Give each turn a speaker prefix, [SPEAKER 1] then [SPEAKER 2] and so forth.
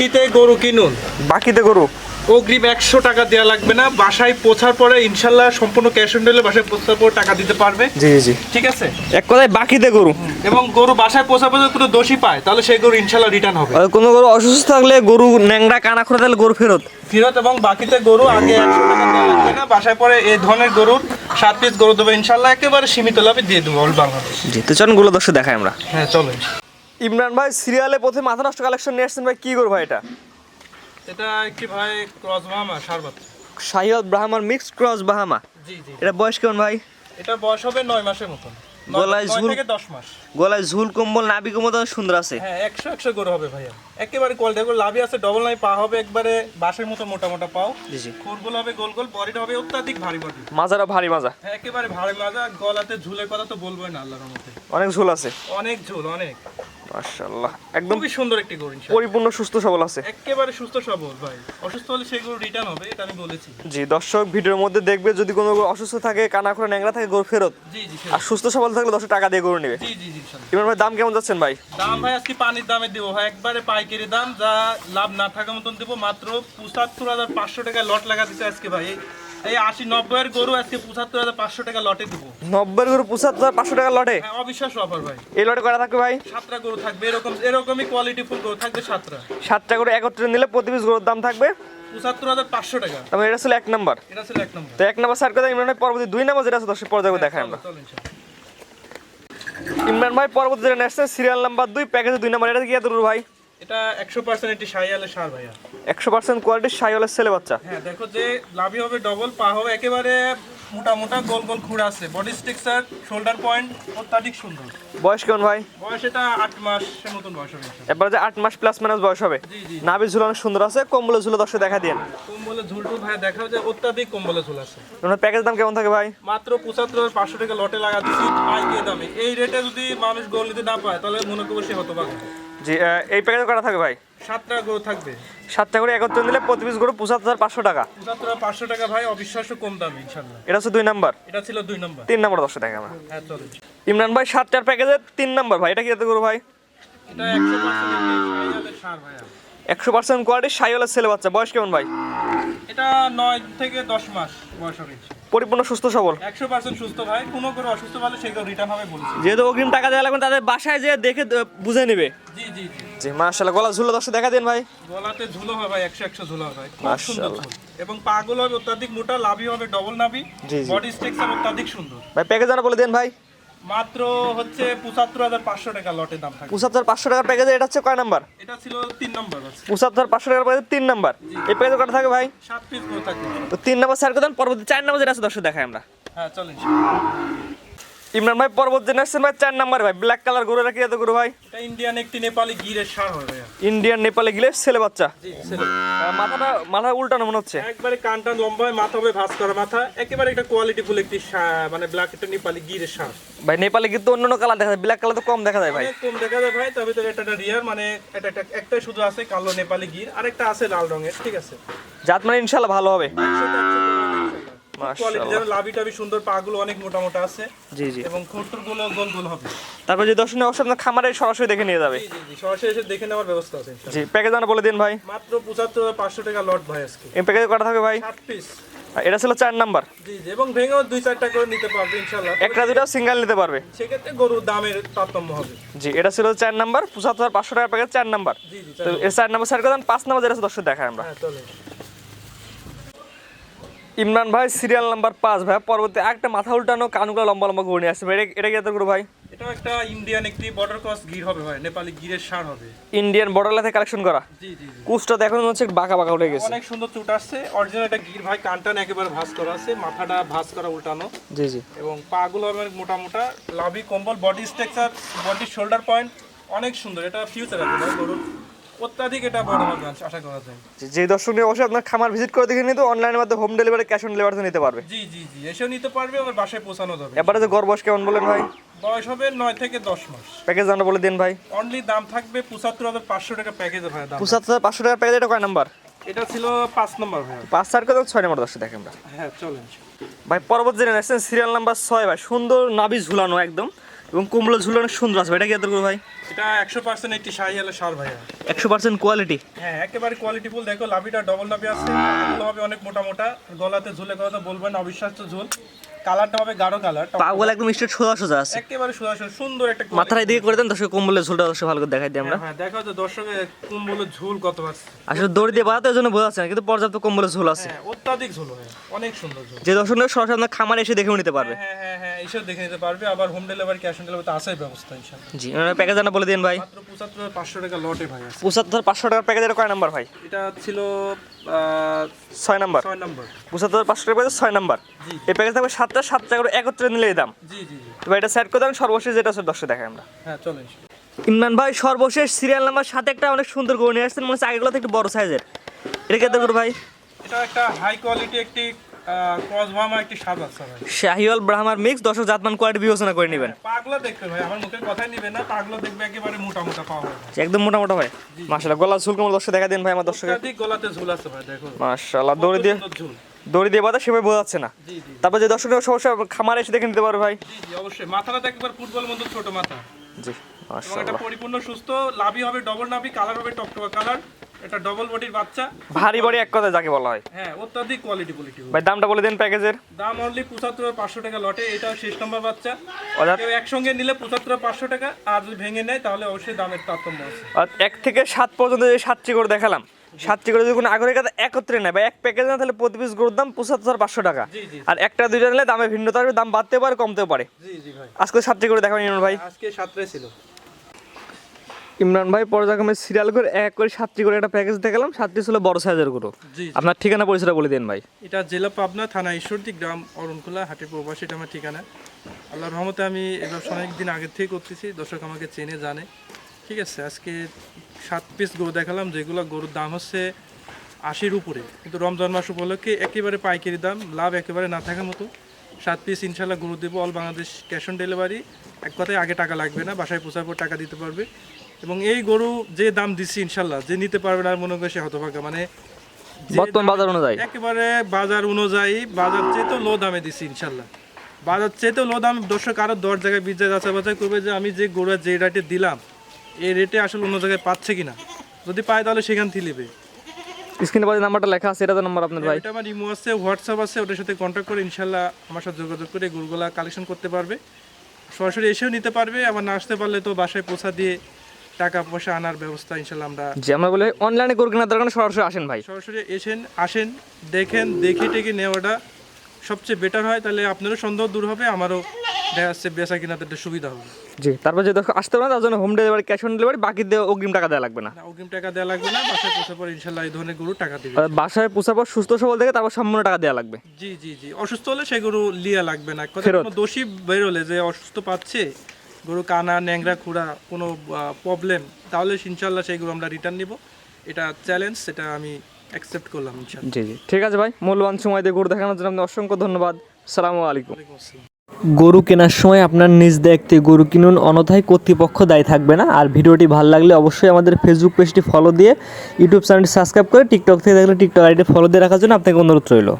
[SPEAKER 1] বাকিতে গরু কিনুন।
[SPEAKER 2] বাকিতে গরু?
[SPEAKER 1] অগ্রিম একশো টাকা দেওয়া লাগবে না। বাসায় পৌঁছার পরে ইনশাল্লাহ সম্পূর্ণ ক্যাশ অন ডেলিভারি বাসায় পৌঁছার পর টাকা দিতে পারবে।
[SPEAKER 2] জি জি
[SPEAKER 1] ঠিক আছে?
[SPEAKER 2] এক কথায় বাকিতে গরু?
[SPEAKER 1] এবং গরু বাসায় পৌঁছার পর যদি কোনো দোষী পায়। তাহলে সেই গরু ইনশাল্লাহ রিটার্ন হবে।
[SPEAKER 2] আর কোনো গরু অসুস্থ থাকলে গরু ন্যাংরা কানা করে তাহলে গরু ফেরত।
[SPEAKER 1] ফেরত এবং বাকিতে গরু আগে একশো টাকা দেওয়া লাগবে না। বাসায় পরে এই ধরনের গরুর সাত পিস গরু দেবে ইনশাল্লাহ। একেবারে সীমিত লাভে দিয়ে দেবো অল বাংলাদেশ
[SPEAKER 2] জি তো চলুনগুলো দর্শক দেখাই আমরা।
[SPEAKER 1] হ্যাঁ চলো
[SPEAKER 2] ইমরান ভাই সিরিয়ালে প্রথমে মাথা নষ্ট কালেকশন নিয়ে আসছেন ভাই কি গরু ভাই এটা?
[SPEAKER 1] এটা একটি ভাই ক্রস মামা সার বাচ্চা
[SPEAKER 2] শাহিওয়াল ব্রাহ্মার মিক্স ক্রস বাহামা।
[SPEAKER 1] জি জি।
[SPEAKER 2] এটা বয়স কেমন ভাই?
[SPEAKER 1] এটা বয়স হবে নয় মাসের মতন।
[SPEAKER 2] গলায় ঝুল-
[SPEAKER 1] থেকে দশ মাস।
[SPEAKER 2] গলায় ঝুল কম্বল নাবি কম্বল তো সুন্দর আছে।
[SPEAKER 1] হ্যাঁ একশো একশো গরু হবে ভাইয়া। একেবারে কোয়ালিটি দেখো লাভি আছে ডবল নাই পা হবে একবারে বাঁশের মতো মোটা মোটা পাও।
[SPEAKER 2] জি জি।
[SPEAKER 1] খুরগুলো হবে গোল গোল বডিটা হবে অত্যাধিক ভারী বডি।
[SPEAKER 2] মাজারা ভারী মাজা।
[SPEAKER 1] হ্যাঁ একেবারে ভারী মাজা গলাতে ঝুলের কথা তো বলবোই না আল্লাহর মধ্যে
[SPEAKER 2] অনেক ঝুল আছে।
[SPEAKER 1] অনেক ঝুল অনেক।
[SPEAKER 2] মাশাআল্লাহ। একদম
[SPEAKER 1] খুবই সুন্দর একটি গরু ইনশাআল্লাহ।
[SPEAKER 2] পরিপূর্ণ সুস্থ সবল আছে।
[SPEAKER 1] একেবারে সুস্থ সবল ভাই। অসুস্থ হলে সেই গরু রিটার্ন হবে এটা আমি বলেছি।
[SPEAKER 2] জি দর্শক ভিডিওর মধ্যে দেখবে যদি কোনো অসুস্থ থাকে কানা করে ন্যাংরা থাকে গরু ফেরত।
[SPEAKER 1] জি জি
[SPEAKER 2] আর সুস্থ সবল থাকলে দশ টাকা দিয়ে গরু নেবে।
[SPEAKER 1] জি জি জি
[SPEAKER 2] ইমরান ভাই দাম কেমন যাচ্ছেন ভাই?
[SPEAKER 1] দাম ভাই আজকে পানির দামে দিব ভাই। একবারে পাইকারি দাম যা লাভ না থাকার মতন দিব। মাত্র পঁচাত্তর হাজার পাঁচশো টাকা লট লাগা আজকে ভাই। এই- আশি নব্বই এর গরু আজকে পঁচাত্তর হাজার পাঁচশো টাকা লটে দিব।
[SPEAKER 2] নব্বই গরু পঁচাত্তর পাঁচশো টাকা লটে?
[SPEAKER 1] হ্যাঁ অবিশ্বাস অফার ভাই।
[SPEAKER 2] এই লটে থাকবে ভাই?
[SPEAKER 1] সাতটা গরু থাকবে এরকম এরকমই কোয়ালিটি ফুল গরু থাকবে সাতটা।
[SPEAKER 2] সাতটা করে একত্রে নিলে প্রতি পিস গরুর দাম থাকবে?
[SPEAKER 1] পঁচাত্তর হাজার পাঁচশো টাকা।
[SPEAKER 2] এটা ছিল এক নাম্বার।
[SPEAKER 1] এটা ছিল এক নম্বর।
[SPEAKER 2] তো এক নাম্বার সাইড কথা ইমরান ভাই পরবর্তী দুই নাম্বার যেটা আছে দেখাই আমরা। ইমরান ভাই পরবর্তী যেটা সিরিয়াল নাম্বার দুই প্যাকেজে দুই নাম্বার। এটা কি এত দূর ভাই?
[SPEAKER 1] এটা একশো পার্সেন্ট একটি সাইয়ালের সার ভাইয়া।
[SPEAKER 2] একশো পার্সেন্ট কোয়ালিটির সাইওয়ালের ছেলে বাচ্চা।
[SPEAKER 1] হ্যাঁ দেখো যে লাভি হবে ডবল পা হবে একেবারে মোটা মোটা গোল গোল খুঁড় আছে। বডি স্ট্রাকচার শোল্ডার পয়েন্ট অত্যাধিক সুন্দর।
[SPEAKER 2] বয়স কেমন ভাই?
[SPEAKER 1] বয়স এটা আট মাসের মতন বয়স হবে ইনশাআল্লাহ।
[SPEAKER 2] যে আট মাস প্লাস মাইনাস বয়স হবে।
[SPEAKER 1] জি জি।
[SPEAKER 2] নাভি ঝুল অনেক সুন্দর আছে কম্বলে ঝুলে দর্শক দেখা দিয়ে।
[SPEAKER 1] কম্বলে ঝুলটুল ভাই দেখাও যে অত্যাধিক কম্বলে ঝুল আছে।
[SPEAKER 2] প্যাকেজ দাম কেমন থাকে ভাই?
[SPEAKER 1] মাত্র পঁচাত্তর হাজার পাঁচশো টাকা লটে লাগা পাইকে দামে। এই রেটে যদি মানুষ গোল নিতে না পায় তাহলে মনে করব সে হতো পাবে
[SPEAKER 2] জি এই প্যাকেজ করা থাকে ভাই?
[SPEAKER 1] সাতটা গরু থাকবে।
[SPEAKER 2] সাতটা করে একত্রে নিলে প্রতি পিস গরু পঁচাত্তর হাজার পাঁচশো টাকা।
[SPEAKER 1] পঁচাত্তর পাঁচশো টাকা ভাই অবিশ্বাস্য কম দাম ইনশাল্লাহ।
[SPEAKER 2] এটা হচ্ছে দুই নাম্বার?
[SPEAKER 1] এটা ছিল দুই নম্বর।
[SPEAKER 2] তিন নাম্বার দেখে আমরা।
[SPEAKER 1] হ্যাঁ চলো।
[SPEAKER 2] ইমরান ভাই সাতটার প্যাকেজে তিন নাম্বার ভাই এটা কি এত গরু ভাই?
[SPEAKER 1] এটা একশো পার্সেন্ট সার ভাইয়া।
[SPEAKER 2] একশো পার্সেন্ট কোয়ালিটির সাইওয়ালের ছেলে বাচ্চা বয়স কেমন ভাই?
[SPEAKER 1] এটা নয় থেকে দশ মাস বয়স হবে।
[SPEAKER 2] পরিপূর্ণ সুস্থ সবল।
[SPEAKER 1] একশো পার্সেন্ট সুস্থ ভাই কোনো করে অসুস্থ হলে সেগুলো রিটার্ন হবে বলছি।
[SPEAKER 2] যেহেতু অগ্রিম টাকা দেওয়া লাগবে তাদের বাসায় যে দেখে বুঝে নেবে।
[SPEAKER 1] জি জি জি।
[SPEAKER 2] মাশাআল্লাহ গলা ঝুলো দর্শক দেখা দেন ভাই।
[SPEAKER 1] গলাতে ঝুলো হয় ভাই একশো একশো ঝুলো হয় ভাই।
[SPEAKER 2] মাশাআল্লাহ।
[SPEAKER 1] এবং পাগুলো হবে অত্যাধিক মোটা লাভি হবে ডবল নাভি। বডি স্ট্রাকচার অত্যাধিক সুন্দর।
[SPEAKER 2] ভাই প্যাকেজ বলে দেন ভাই।
[SPEAKER 1] মাত্র হচ্ছে পঁচাত্তর হাজার পাঁচশো টাকা লটের দাম থাকে।
[SPEAKER 2] পঁচাত্তর পাঁচশো টাকার প্যাকেজে এটা হচ্ছে কয় নাম্বার?
[SPEAKER 1] এটা ছিল তিন নম্বর
[SPEAKER 2] পঁচাত্তর পাঁচশো টাকার প্যাকেজে তিন নাম্বার। এই প্যাকেজে কটা থাকে ভাই?
[SPEAKER 1] সাত পিস থাকবে
[SPEAKER 2] তো তিন নাম্বার স্যার দেন পরবর্তী চার নাম্বার যেটা আছে দর্শক দেখাই আমরা।
[SPEAKER 1] হ্যাঁ চলেন।
[SPEAKER 2] ইমরান ভাই পরবর্তী জেনে আসছেন ভাই চার নাম্বার ভাই ব্ল্যাক কালার গরু রাখি এত গরু ভাই?
[SPEAKER 1] এটা ইন্ডিয়ান একটি নেপালি গিরের সার হয় ভাইয়া।
[SPEAKER 2] ইন্ডিয়ান নেপালে গেলে ছেলে বাচ্চা।
[SPEAKER 1] জি ছেলে।
[SPEAKER 2] মাথাটা মাথা উল্টানো মনে হচ্ছে।
[SPEAKER 1] একবারে কানটা লম্বা হয় মাথা হবে ভাঁজ করা মাথা। একেবারে একটা কোয়ালিটি ফুল একটি মানে ব্ল্যাক একটা নেপালি গিরের সার
[SPEAKER 2] ভাই নেপালি কিন্তু তো অন্য কালার দেখা যায়। ব্ল্যাক কালার তো কম দেখা যায় ভাই।
[SPEAKER 1] কম দেখা যায় ভাই তবে তো এটা একটা রিয়ার মানে এটা একটা একটাই শুধু আছে কালো নেপালি গির আরেকটা আছে লাল রঙের ঠিক আছে।
[SPEAKER 2] জাত মানে ইনশাল্লাহ ভালো হবে। তারপর যে দর্শনে অবশ্যই আপনার খামারে সরাসরি দেখে নিয়ে যাবে।
[SPEAKER 1] জি জি জি সরাসরি এসে দেখে নেওয়ার ব্যবস্থা আছে
[SPEAKER 2] জি প্যাকেজ জানা বলে দিন ভাই।
[SPEAKER 1] মাত্র পঁচাত্তর পাঁচশো টাকা লট ভাই আজকে।
[SPEAKER 2] এই প্যাকেজে কটা থাকে ভাই?
[SPEAKER 1] সাত পিস
[SPEAKER 2] এটা ছিল চার নাম্বার।
[SPEAKER 1] জি জি এবং ভেঙেও দুই চারটা করে নিতে পারবে
[SPEAKER 2] একটা দুটা সিঙ্গেল নিতে পারবে।
[SPEAKER 1] সেক্ষেত্রে গরুর দামের তারতম্য হবে।
[SPEAKER 2] জি এটা ছিল চার নাম্বার পঁচাত্তর হাজার পাঁচশো প্যাকেজ চার নাম্বার।
[SPEAKER 1] জি জি
[SPEAKER 2] তো এর চার নাম্বার পাঁচ নাম্বার যেটা দর্শক দেখায় আমরা।
[SPEAKER 1] হ্যাঁ চলে
[SPEAKER 2] ইমরান ভাই সিরিয়াল নাম্বার পাঁচ ভাই। পরবর্তী একটা মাথা উল্টানো কানগুলো লম্বা লম্বা করে নিয়ে আসছে ভাই এটা- কি এত করে ভাই?
[SPEAKER 1] এটা একটা ইন্ডিয়ান একটি বর্ডার ক্রস গির হবে ভাই নেপালি গিরের সার হবে।
[SPEAKER 2] ইন্ডিয়ান বর্ডার লাথে কালেকশন করা?
[SPEAKER 1] জি জি জি।
[SPEAKER 2] কুচটা দেখুন হচ্ছে বাঁকা বাঁকা উঠে গেছে।
[SPEAKER 1] অনেক সুন্দর চুট আসছে। অরিজিনাল একটা গির ভাই কানটান একেবারে ভাঁজ করা আছে মাথাটা ভাঁজ করা উল্টানো।
[SPEAKER 2] জি জি।
[SPEAKER 1] এবং পাগুলো হবে মোটা মোটা লাভি কম্বল body structure body shoulder point অনেক সুন্দর। এটা ফিউচার আছে ভাই গরুর অত্যাধিক এটা বড় হবে আশা করা যায়।
[SPEAKER 2] যে দর্শক নিয়ে অবশ্যই আপনার খামার ভিজিট করে দেখে নিতে অনলাইনের মাধ্যমে হোম ডেলিভারি ক্যাশ অন ডেলিভারিতে নিতে পারবে।
[SPEAKER 1] জি জি জি এসেও নিতে পারবে আবার বাসায় পৌঁছানো যাবে।
[SPEAKER 2] এবারে যে গড় বয়স কেমন বলেন ভাই?
[SPEAKER 1] বয়স হবে নয় থেকে দশ মাস।
[SPEAKER 2] প্যাকেজ দামটা বলে দিন ভাই।
[SPEAKER 1] অনলি দাম থাকবে পঁচাত্তর হাজার পাঁচশো টাকা প্যাকেজে ভাই দাম।
[SPEAKER 2] পঁচাত্তর হাজার পাঁচশো টাকার প্যাকেজ এটা কয় নাম্বার?
[SPEAKER 1] এটা ছিল পাঁচ নম্বর ভাই।
[SPEAKER 2] পাঁচ চার করে ছয় নাম্বার দর্শক দেখেন আমরা।
[SPEAKER 1] হ্যাঁ চলেন।
[SPEAKER 2] ভাই পরবর্তী জেনে সিরিয়াল নাম্বার ছয় ভাই। সুন্দর নাবি ঝুলানো একদম। এবং কুমড়ো ঝুল অনেক সুন্দর আছে ভাই। এটা কি এত ভাই?
[SPEAKER 1] এটা একশো পার্সেন্ট একটি শাহি আলো সার ভাইয়া।
[SPEAKER 2] একশো পার্সেন্ট কোয়ালিটি
[SPEAKER 1] হ্যাঁ একেবারে কোয়ালিটি ফুল। দেখো লাভিটা ডবল লাভি আছে। হবে অনেক মোটা মোটা। গলাতে ঝুলে কথা বলবেন অবিশ্বাস্য ঝুল। কালারটা হবে গাঢ় কালার
[SPEAKER 2] পাগুলো একদম স্ট্রেট সোজা সোজা আছে।
[SPEAKER 1] একেবারে সোজা সোজা সুন্দর একটা।
[SPEAKER 2] মাথার এদিকে করে দেন দর্শক কম্বলের ঝুলটা দর্শক ভালো করে দেখাই দিই আমরা।
[SPEAKER 1] হ্যাঁ দেখো তো দর্শকের কুম্বলের ঝুল কত আছে।
[SPEAKER 2] আসলে দড়ি দিয়ে বাড়াতে ওই জন্য বোঝা যাচ্ছে না কিন্তু পর্যাপ্ত কম্বলের ঝুল আছে।
[SPEAKER 1] হ্যাঁ অত্যাধিক ঝুল হয় অনেক সুন্দর ঝুল।
[SPEAKER 2] যে দর্শক সরাসরি আপনার খামারে এসে দেখেও নিতে পারবে।
[SPEAKER 1] হ্যাঁ হ্যাঁ হ্যাঁ এইসব দেখে নিতে পারবে। আবার home delivery cash on delivery তো আসাই ব্যবস্থা ইনশাল্লাহ
[SPEAKER 2] জি প্যাকেজ জানা বলে দিন ভাই।
[SPEAKER 1] মাত্র পঁচাত্তর পাঁচশো টাকা লটে ভাই আছে।
[SPEAKER 2] পঁচাত্তর পাঁচশো টাকার প্যাকেজের কয় নাম্বার ভাই?
[SPEAKER 1] এটা ছিল আহ,
[SPEAKER 2] ছয় নাম্বার।
[SPEAKER 1] ছয় নম্বর।
[SPEAKER 2] পঁচাত্তর পাঁচশো টাকা প্যাকেজ ছয় নাম্বার।
[SPEAKER 1] জি।
[SPEAKER 2] এই প্যাকেজ থাকবে সাতটা সাত টাকা করে একত্রে নিলে দাম।
[SPEAKER 1] জি জি জি।
[SPEAKER 2] এবার এটা সেট করে দেন সর্বশেষ যেটা আছে দর্শক দেখাই আমরা।
[SPEAKER 1] হ্যাঁ চলেন
[SPEAKER 2] ইমরান ভাই সর্বশেষ সিরিয়াল নাম্বার সাথে একটা অনেক সুন্দর করে নিয়ে আসছেন মনে হচ্ছে আগেগুলো একটু বড় সাইজের এটা কত করে ভাই?
[SPEAKER 1] এটা একটা হাই কোয়ালিটি একটি
[SPEAKER 2] শাহিওয়াল ব্রাহ্মার মিক্স দর্শক জাতমান কোয়ালিটি বিবেচনা করে নেবেন।
[SPEAKER 1] পাগলা দেখবে ভাই আমার মুখের কথাই নিবে না পাগলা দেখবে একেবারে মোটা মোটা পাওয়া
[SPEAKER 2] একদম মোটা মোটা ভাই। মাশাআল্লাহ গলা ঝুল কেমন দর্শক দেখা দিন ভাই আমার
[SPEAKER 1] অত্যাধিক গলাতে ঝুল আছে ভাই দেখো।
[SPEAKER 2] মাশাআল্লাহ দড়ি দিয়ে দড়ি দিয়ে বাতা সেভাবে বোঝা যাচ্ছে না। তারপর যে দর্শক সমস্যা খামারে এসে দেখে নিতে পারবে ভাই।
[SPEAKER 1] জি জি অবশ্যই। মাথাটা একেবারে ফুটবল মতো ছোট মাথা।
[SPEAKER 2] জি মাশাআল্লাহ।
[SPEAKER 1] পরিপূর্ণ সুস্থ লাভি হবে ডবল নাভি কালার হবে টকটকা কালার এটা ডবল বডির বাচ্চা।
[SPEAKER 2] ভারী বাড়ি এক কথা যাকে বলা হয়।
[SPEAKER 1] হ্যাঁ অত্যাধিক কোয়ালিটি কোয়ালিটি
[SPEAKER 2] ভাই দামটা বলে দিন প্যাকেজের
[SPEAKER 1] দাম অনলি পঁচাত্তর পাঁচশো টাকা লটে এটাও শেষ নম্বর বাচ্চা। কেউ একসঙ্গে নিলে পঁচাত্তর পাঁচশো টাকা আর যদি ভেঙে নেয় তাহলে অবশ্যই দামের তারতম্য আছে।
[SPEAKER 2] আর এক থেকে সাত পর্যন্ত যে সাতটি করে দেখালাম সাতটি করে যদি কোনো আগরের কাছে একত্রে নেয়। বা এক প্যাকেজ না তাহলে প্রতি পিস গরুর দাম পঁচাত্তর পাঁচশো টাকা। আর একটা দুইটা নিলে দামে ভিন্নতা আসবে দাম বাড়তে পারে কমতেও পারে। আজকে সাতটি করে দেখাবেন ভাই।
[SPEAKER 1] আজকে সাতটায় ছিল।
[SPEAKER 2] ইমরান ভাই পর্যায়ক্রমে সিরিয়াল করে এক করে সাতটি করে একটা প্যাকেজ দেখালাম সাতটি ছিল বড় সাইজের গরু আপনার ঠিকানা পরিচয়টা বলে দিন ভাই।
[SPEAKER 1] এটা জেলা পাবনা থানা ঈশ্বরদী গ্রাম অরণখোলা হাটের প্রবাসী এটা আমার ঠিকানা। আল্লাহর রহমতে আমি এই ব্যবসা অনেক দিন আগে থেকে করতেছি দর্শক আমাকে চেনে জানে। ঠিক আছে আজকে সাত পিস গরু দেখালাম যেগুলো গরুর দাম হচ্ছে আশির উপরে। কিন্তু রমজান মাস উপলক্ষে একেবারে পাইকারি দাম লাভ একেবারে না থাকার মতো। সাত পিস ইনশাল্লাহ গরু দেবো all Bangladesh cash on delivery এক কথায় আগে টাকা লাগবে না বাসায় পোষার পর টাকা দিতে পারবে। এবং এই গরু যে দাম দিচ্ছি ইনশাল্লাহ যে নিতে পারবে না মনে করে সে হতভাগা। মানে
[SPEAKER 2] বর্তমান বাজার অনুযায়ী?
[SPEAKER 1] একেবারে বাজার অনুযায়ী বাজার চেয়েতেও লো দামে দিছি ইনশাল্লাহ। বাজার চেয়েতেও লো দাম দর্শক আরও দশ জায়গায় বিশ জায়গায় যাচাই বাছাই করবে যে আমি যে গরু যে রেটে দিলাম এই রেটে আসলে অন্য জায়গায় পাচ্ছে কিনা। যদি পায় তাহলে সেখান থেকে নেবে।
[SPEAKER 2] স্ক্রিনে পাশে নাম্বারটা লেখা আছে এটা তো নাম্বার আপনার ভাই।
[SPEAKER 1] এটা আমার ইমো আছে হোয়াটসঅ্যাপ আছে ওটার সাথে কন্ট্যাক্ট করে ইনশাল্লাহ আমার সাথে যোগাযোগ করে গরুগুলা কালেকশন করতে পারবে। সরাসরি এসেও নিতে পারবে আবার না আসতে পারলে তো বাসায় পৌঁছা দিয়ে টাকা পয়সা আনার ব্যবস্থা ইনশাল্লাহ আমরা
[SPEAKER 2] যে আমরা বলে অনলাইনে গরু কেনার দরকার সরাসরি আসেন ভাই।
[SPEAKER 1] সরাসরি এসেন আসেন দেখেন দেখে টেকে নেওয়াটা সবচেয়ে বেটার হয়। তাহলে আপনারও সন্দেহ দূর হবে আমারও দেখা যাচ্ছে বেচা কিনাতে একটা সুবিধা হবে।
[SPEAKER 2] জি তারপর যে দর্শক আসতে পারে তার জন্য home delivery cash on delivery বাকি অগ্রিম টাকা দেওয়া লাগবে না।
[SPEAKER 1] অগ্রিম টাকা দেওয়া লাগবে না বাসায় পৌঁছার পর ইনশাল্লাহ এই ধরনের গরু টাকা দিবে।
[SPEAKER 2] বাসায় পোষার পর সুস্থ সবল থেকে তারপর সম্পূর্ণ টাকা দেওয়া লাগবে।
[SPEAKER 1] জি জি জি অসুস্থ হলে সেই গরু লিয়া লাগবে না। কোনো দোষী বেরোলে যে অসুস্থ পাচ্ছে গরু কানা ন্যাংরা খুঁড়া কোনো প্রবলেম তাহলে ইনশাল্লাহ সেই গরু আমরা রিটার্ন নিব। এটা চ্যালেঞ্জ সেটা আমি অ্যাকসেপ্ট করলাম
[SPEAKER 2] জি জি। ঠিক আছে ভাই মূল্যবান সময় দিয়ে গরু দেখানোর জন্য আপনি অসংখ্য ধন্যবাদ। সালামু আলাইকুম।
[SPEAKER 1] ওয়ালাইকুম
[SPEAKER 3] গরু কেনার সময় আপনার নিজ দায়িত্বে গরু কিনুন অনথায় কর্তৃপক্ষ দায়ী থাকবে না। আর ভিডিওটি ভালো লাগলে অবশ্যই আমাদের ফেসবুক পেজটি ফলো দিয়ে ইউটিউব চ্যানেলটি সাবস্ক্রাইব করে টিকটক থেকে দেখলে টিকটক আইডি ফলো দিয়ে রাখার জন্য আপনাকে অনুরোধ রইল।